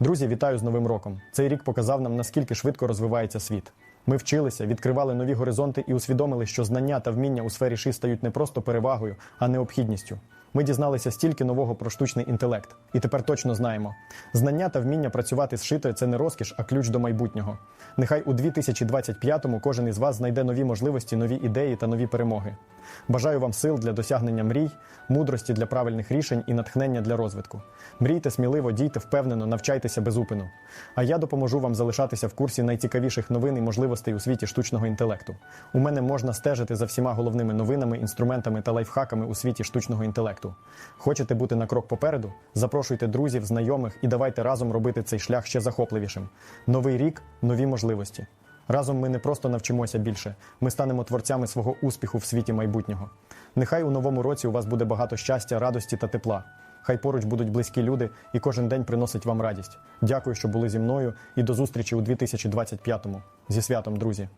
Друзі, вітаю з Новим роком. Цей рік показав нам, наскільки швидко розвивається світ. Ми вчилися, відкривали нові горизонти і усвідомили, що знання та вміння у сфері ши стають не просто перевагою, а необхідністю. Ми дізналися стільки нового про штучний інтелект, і тепер точно знаємо: знання та вміння працювати з шитою це не розкіш, а ключ до майбутнього. Нехай у 2025-му кожен із вас знайде нові можливості, нові ідеї та нові перемоги. Бажаю вам сил для досягнення мрій, мудрості для правильних рішень і натхнення для розвитку. Мрійте сміливо, дійте впевнено, навчайтеся без упину. А я допоможу вам залишатися в курсі найцікавіших новин і можливостей у світі штучного інтелекту. У мене можна стежити за всіма головними новинами, інструментами та лайфхаками у світі штучного інтелекту. Хочете бути на крок попереду? Запрошуйте друзів, знайомих і давайте разом робити цей шлях ще захопливішим. Новий рік, нові можливості. Разом ми не просто навчимося більше, ми станемо творцями свого успіху в світі майбутнього. Нехай у новому році у вас буде багато щастя, радості та тепла. Хай поруч будуть близькі люди і кожен день приносить вам радість. Дякую, що були зі мною, і до зустрічі у 2025-му. Зі святом, друзі!